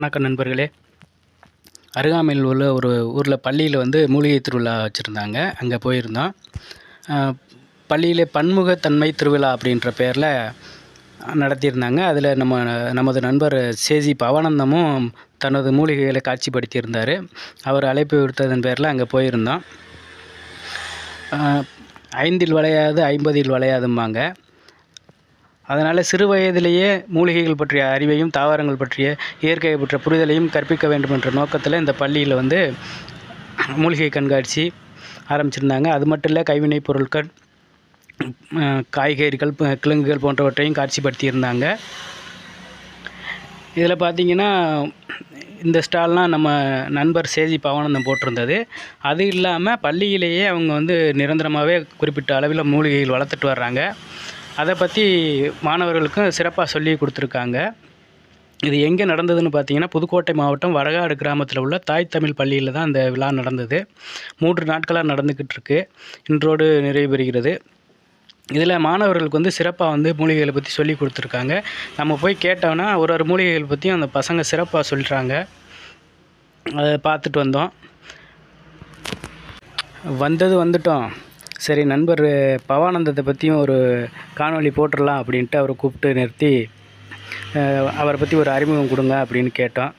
வணக்கம் நண்பர்களே. அருகாமையில் உள்ள ஒரு ஊரில் பள்ளியில் வந்து மூலிகை திருவிழா வச்சுருந்தாங்க. அங்கே போயிருந்தோம். பள்ளியில் பன்முகத்தன்மை திருவிழா அப்படின்ற பேரில் நடத்தியிருந்தாங்க. அதில் நம்ம நமது நண்பர் சேஜி பவானந்தமும் தனது மூலிகைகளை காட்சிப்படுத்தியிருந்தார். அவர் அழைப்பு விடுத்ததன் பேரில் அங்கே போயிருந்தோம். ஐந்தில் வளையாது ஐம்பதில் வளையாதும்பாங்க. அதனால் சிறு வயதிலேயே மூலிகைகள் பற்றிய அறிவையும் தாவரங்கள் பற்றிய இயற்கையை பற்றிய புரிதலையும் கற்பிக்க வேண்டும் என்ற நோக்கத்தில் இந்த பள்ளியில் வந்து மூலிகை கண்காட்சி ஆரம்பிச்சிருந்தாங்க. அது மட்டும் இல்லை கைவினைப் பொருட்கள் காய்கறிகள் கிழங்குகள் போன்றவற்றையும் காட்சிப்படுத்தியிருந்தாங்க. இதில் பார்த்தீங்கன்னா இந்த ஸ்டால்லாம் நம்ம நண்பர் சேஜி பவானந்தம் போட்டிருந்தது. அது இல்லாமல் பள்ளியிலேயே அவங்க வந்து நிரந்தரமாகவே குறிப்பிட்ட அளவில் மூலிகைகள் வளர்த்துட்டு வர்றாங்க. அதை பற்றி மாணவர்களுக்கும் சிறப்பாக சொல்லி கொடுத்துருக்காங்க. இது எங்கே நடந்ததுன்னு பார்த்தீங்கன்னா புதுக்கோட்டை மாவட்டம் வடகாடு கிராமத்தில் உள்ள தாய் தமிழ் பள்ளியில் தான் அந்த விழா நடந்தது. மூன்று நாட்களாக நடந்துக்கிட்டு இருக்கு. இன்றோடு நிறைவு பெறுகிறது இதில் மாணவர்களுக்கு வந்து சிறப்பாக வந்து மூலிகைகளை பற்றி சொல்லி கொடுத்துருக்காங்க. நம்ம போய் கேட்டோம்னா ஒரு ஒரு மூலிகைகள் பற்றியும் அந்த பசங்க சிறப்பாக சொல்கிறாங்க அதை பார்த்துட்டு வந்தோம். வந்தது வந்துட்டோம். சரி நண்பர் பவானந்தத்தை பற்றியும் ஒரு காணொலி போட்டுடலாம் அப்படின்ட்டு அவரை கூப்பிட்டு நிறுத்தி அவரை பற்றி ஒரு அறிமுகம் கொடுங்க அப்படின்னு கேட்டோம்.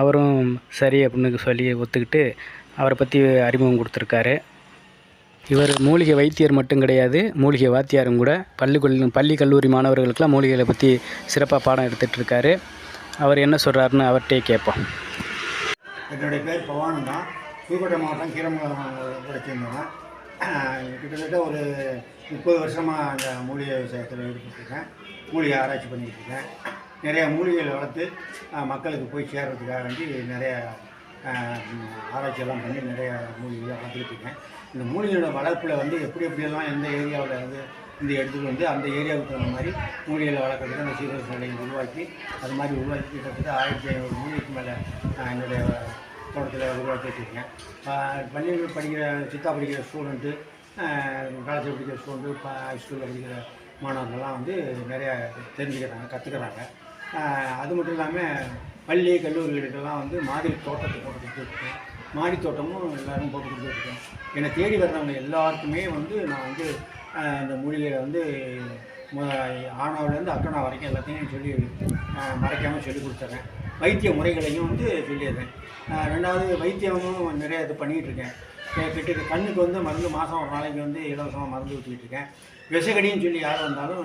அவரும் சரி அப்படின்னு சொல்லி ஒத்துக்கிட்டு அவரை பற்றி அறிமுகம் கொடுத்துருக்காரு. இவர் மூலிகை வைத்தியர் மட்டும் கிடையாது மூலிகை வாத்தியாரும் கூட பள்ளி பள்ளி கல்லூரி மாணவர்களுக்கெல்லாம் மூலிகைகளை பற்றி சிறப்பாக பாடம் எடுத்துகிட்டு இருக்காரு அவர் என்ன சொல்கிறாருன்னு அவர்கிட்டே கேட்போம். என்னுடைய பேர் பவானந்தான் புதுக்கோட்டை மாவட்டம் கீரமங்கலம் கிட்டத்தட்ட ஒரு முப்பது வருஷமாக அந்த மூலிகை விவசாயத்தில் ஈடுபட்டுருக்கேன். மூலிகை ஆராய்ச்சி பண்ணிகிட்டு இருக்கேன். நிறையா மூலிகைகளை வளர்த்து மக்களுக்கு போய் சேர்றதுக்காக வேண்டி நிறையா ஆராய்ச்சியெல்லாம் பண்ணி நிறைய மூலிகைகளை வளர்த்துக்கிட்டு இருக்கேன். இந்த மூலிகையோட வளர்ப்பில் வந்து எப்படி எப்படியெல்லாம் எந்த ஏரியாவில் வந்து இந்த இடத்துக்கு வந்து அந்த ஏரியாவுக்கு தகுந்த மாதிரி மூலிகைகளை வளர்க்குறதுக்கு அந்த சீரக நிலையை உருவாக்கி அது மாதிரி உருவாக்கி கிட்டத்தட்ட ஆயிரத்தி ஐநூறு மூலிகைக்கு மேலே என்னுடைய தோட்டத்தில் உருவாக்கி வச்சுருக்கேன் பள்ளியில் படிக்கிற சித்தா படிக்கிற ஸ்டூடெண்ட்டு காலேஜில் படிக்கிற ஸ்டூடெண்ட்டு ஹை ஸ்கூலில் படிக்கிற மாணவர்கள்லாம் வந்து நிறையா தெரிஞ்சுக்கிறாங்க கற்றுக்கிறாங்க அது மட்டும் இல்லாமல் பள்ளி கல்லூரிகளுக்கெல்லாம் வந்து மாதிரி தோட்டத்தை போட்டு கொடுத்துருக்கேன். மாடி தோட்டமும் எல்லோரும் போட்டு கொடுத்துருக்கேன். என்னை தேடி வர்றவங்க எல்லாருக்குமே வந்து நான் வந்து இந்த மூலிகையில் வந்து ஆனாவிலேருந்து அக்கணா வரைக்கும் எல்லாத்தையும் சொல்லி மறைக்காமல் சொல்லி கொடுத்துட்றேன் வைத்திய முறைகளையும் வந்து சொல்லிடுறேன். ரெண்டாவது வைத்தியமும் நிறைய இது பண்ணிகிட்ருக்கேன். கிட்ட கண்ணுக்கு வந்து மருந்து மாதம் ஒரு நாளைக்கு வந்து இலவசமாக மருந்து ஊற்றிக்கிட்டு இருக்கேன் விஷகடின்னு சொல்லி யார் வந்தாலும்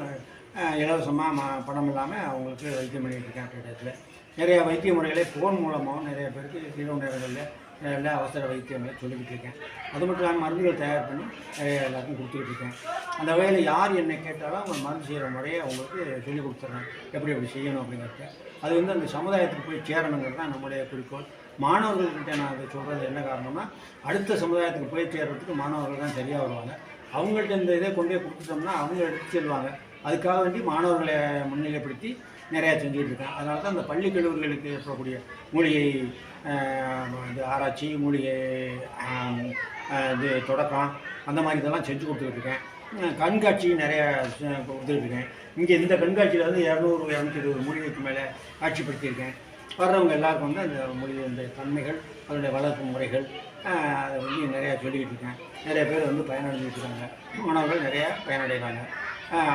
இலவசமாக ம பணம் இல்லாமல் அவங்களுக்கு வைத்தியம் பண்ணிகிட்டு இருக்கேன் இடத்துல. நிறைய வைத்திய முறைகளை ஃபோன் மூலமாகவும் நிறைய பேருக்கு இரவு நேரங்களில் நல்ல அவசர வைத்தியங்களை சொல்லிக்கிட்டு இருக்கேன் அது மட்டும் இல்லாமல் மருந்துகள் தயார் பண்ணி எல்லாருக்கும் எல்லாத்தையும் கொடுத்துக்கிட்டு இருக்கேன் அந்த வகையில் யார் என்னை கேட்டாலும் அவங்க மருந்து செய்கிற முறையை அவங்களுக்கு சொல்லிக் கொடுத்துட்றேன் எப்படி எப்படி செய்யணும் அப்படிங்கிறத. அது வந்து அந்த சமுதாயத்துக்கு போய் சேரணுங்கிறது தான் நம்முடைய குறிக்கோள். மாணவர்கள்கிட்ட நான் அதை சொல்கிறது என்ன காரணம்னா அடுத்த சமுதாயத்துக்கு போய் சேர்றதுக்கு மாணவர்கள் தான் சரியாக வருவாங்க. அவங்கள்ட்ட இந்த இதை கொண்டு போய் கொடுத்துட்டோம்னா அவங்க எடுத்து செல்வாங்க. அதுக்காக வேண்டி மாணவர்களை முன்னிலைப்படுத்தி நிறையா செஞ்சுட்டு இருக்கேன் அதனால தான் இந்த பள்ளி கல்லூரிகளுக்கு ஏற்படக்கூடிய மூலிகை இது ஆராய்ச்சி மூலிகை இது தொடக்கம் அந்த மாதிரி இதெல்லாம் செஞ்சு கொடுத்துட்ருக்கேன் கண்காட்சி நிறையா கொடுத்துட்ருக்கேன் இங்கே இந்த கண்காட்சியில் வந்து இரநூறு இரநூத்தி இருபது மூலிகைக்கு மேலே காட்சிப்படுத்தியிருக்கேன். வர்றவங்க எல்லாருக்கும் வந்து அந்த மொழியை இந்த தன்மைகள் அதனுடைய வளர்ப்பு முறைகள் அதை வந்து நிறையா சொல்லிக்கிட்டு இருக்கேன் நிறைய பேர் வந்து பயனடைஞ்சிட்டு இருக்காங்க மாணவர்கள் நிறையா பயனடைகிறாங்க.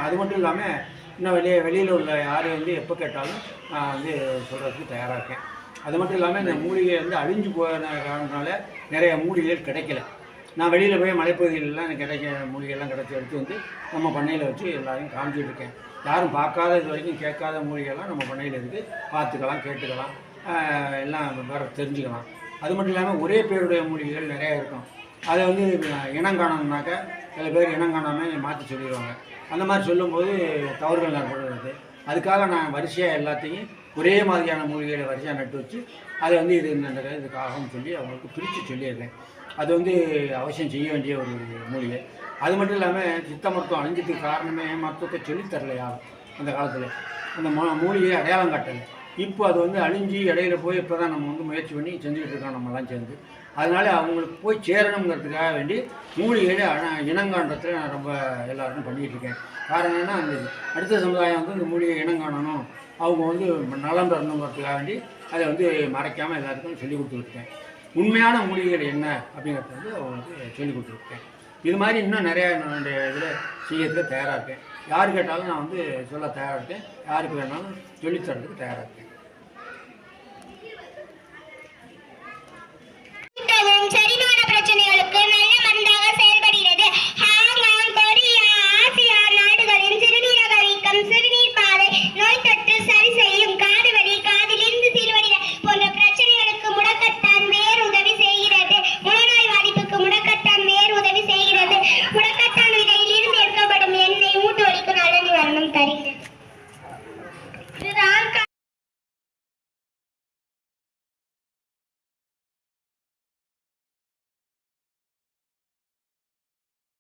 அது மட்டும் இல்லாமல் இன்னும் வெளியே வெளியில் உள்ள யார் வந்து எப்போ கேட்டாலும் நான் வந்து சொல்கிறதுக்கு தயாராக இருக்கேன். அது மட்டும் இல்லாமல் இந்த மூலிகை வந்து அழிஞ்சு போன காரணத்தினால நிறைய மூலிகைகள் கிடைக்கல. நான் வெளியில் போய் மலைப்பகுதிகளெலாம் எனக்கு கிடைக்க மூலிகைலாம் கிடச்சி எடுத்து வந்து நம்ம பண்ணையில் வச்சு எல்லாரையும் காமிச்சிட்டு இருக்கேன். யாரும் பார்க்காத இது வரைக்கும் கேட்காத மூலிகைலாம் நம்ம பண்ணையில் இருந்து பார்த்துக்கலாம் கேட்டுக்கலாம். எல்லாம் வேறு தெரிஞ்சுக்கலாம். அது மட்டும் இல்லாமல் ஒரே பேருடைய மூலிகைகள் நிறையா இருக்கும். அதை வந்து இனம் சில பேர் இனம் காணாமல் மாற்றி சொல்லிடுவாங்க. அந்த மாதிரி சொல்லும்போது தவறுகள் நடைபெறுறது அதுக்காக நான் வரிசையாக எல்லாத்தையும் ஒரே மாதிரியான மூலிகைகளை வரிசையாக நட்டு வச்சு அதை வந்து இது இந்த இதுக்காகவும் சொல்லி அவங்களுக்கு பிரித்து சொல்லியிருக்கேன் அது வந்து அவசியம் செய்ய வேண்டிய ஒரு மூலிகை. அது மட்டும் இல்லாமல் சித்த மருத்துவம் அழிஞ்சதுக்கு காரணமே மருத்துவத்தை சொல்லித்தரல யாரும் அந்த காலத்தில். அந்த மூலிகையை அடையாளம் காட்டலை. இப்போ அது வந்து அழிஞ்சு இடையில போய் இப்போ தான் நம்ம வந்து முயற்சி பண்ணி செஞ்சுக்கிட்டு இருக்கோம் நம்மலாம் சேர்ந்து. அதனால் அவங்களுக்கு போய் சேரணுங்கிறதுக்காக வேண்டி மூலிகைகளை இனங்காண்டத்தில் நான் ரொம்ப எல்லாருக்கும் பண்ணிகிட்டு இருக்கேன். காரணம் என்னன்னா அந்த அடுத்த சமுதாயம் வந்து இந்த மூலிகை இனங்காணணும். அவங்க வந்து நலம் பெறணுங்கிறதுக்காக வேண்டி அதை வந்து மறைக்காமல் எல்லாருக்கும் சொல்லி கொடுத்துருக்கேன் உண்மையான மூலிகைகள் என்ன அப்படிங்கிறத வந்து அவங்களுக்கு சொல்லி கொடுத்துருக்கேன் இது மாதிரி இன்னும் நிறையா என்னுடைய இதில் செய்யறதுக்கு தயாராக இருக்கேன். யார் கேட்டாலும் நான் வந்து சொல்ல தயாராக இருக்கேன். யாருக்கு வேணாலும் சொல்லித்தரதுக்கு தயாராக இருக்கேன்.